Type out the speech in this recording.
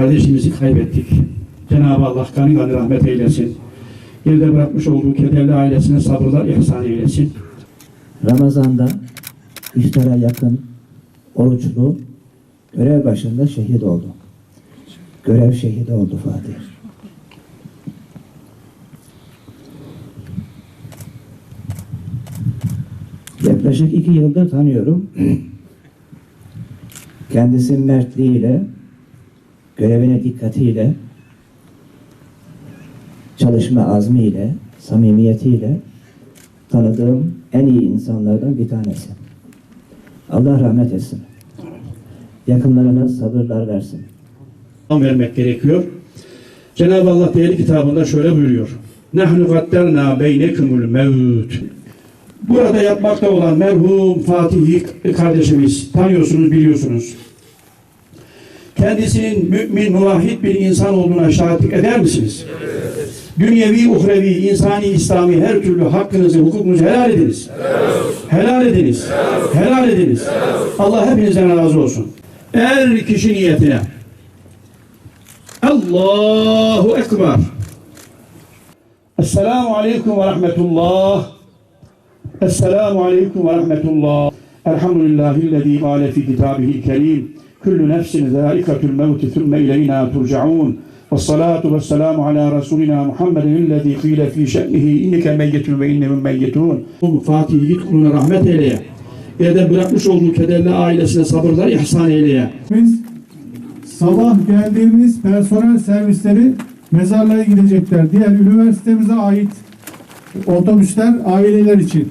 kardeşimizi kaybettik. Cenab-ı Allah kanı kanı rahmet eylesin. Geride bırakmış olduğu kederli ailesine sabırlar ihsan eylesin. Ramazan'da iftara yakın oruçlu görev başında şehit oldu. Görev şehidi oldu Fatih. Yaklaşık iki yıldır tanıyorum. Kendisinin mertliğiyle, görevine dikkatiyle, çalışma azmiyle, samimiyetiyle tanıdığım en iyi insanlardan bir tanesi. Allah rahmet etsin. Yakınlarına sabırlar versin. Vermek gerekiyor. Cenab-ı Allah değerli kitabında şöyle buyuruyor. Nahnu gaddarna beynekumul mevt. Burada yapmakta olan merhum Fatih kardeşimiz tanıyorsunuz biliyorsunuz. Kendisinin mümin, muvahhid bir insan olduğuna şahitlik eder misiniz? Dünyevi, uhrevi, insani, İslami her türlü hakkınızı, hukukunuzu helal ediniz. Helal ediniz. Helal ediniz. Allah hepinizden razı olsun. Her kişi niyetine Allahu Ekber. Esselamu Aleyküm ve Rahmetullah. Esselamu Aleyküm ve Rahmetullah. Elhamdülillahillezî gâle fî kitâbihil kerîm. Kullu nefsin zâikatul mevti thumme ileynâ turcaûn. والصلاة والسلام على رسولنا محمد الذي قيل في شأنه إنك ميت وإنهم ميتون Fatih git kuluna rahmet eyleye. Evde bırakmış olduğu kederli ailesine sabırlar ihsan eyleye. Biz sabah geldiğimiz personel servisleri mezarlığa gidecekler. Diğer üniversitemize ait otobüsler aileler için.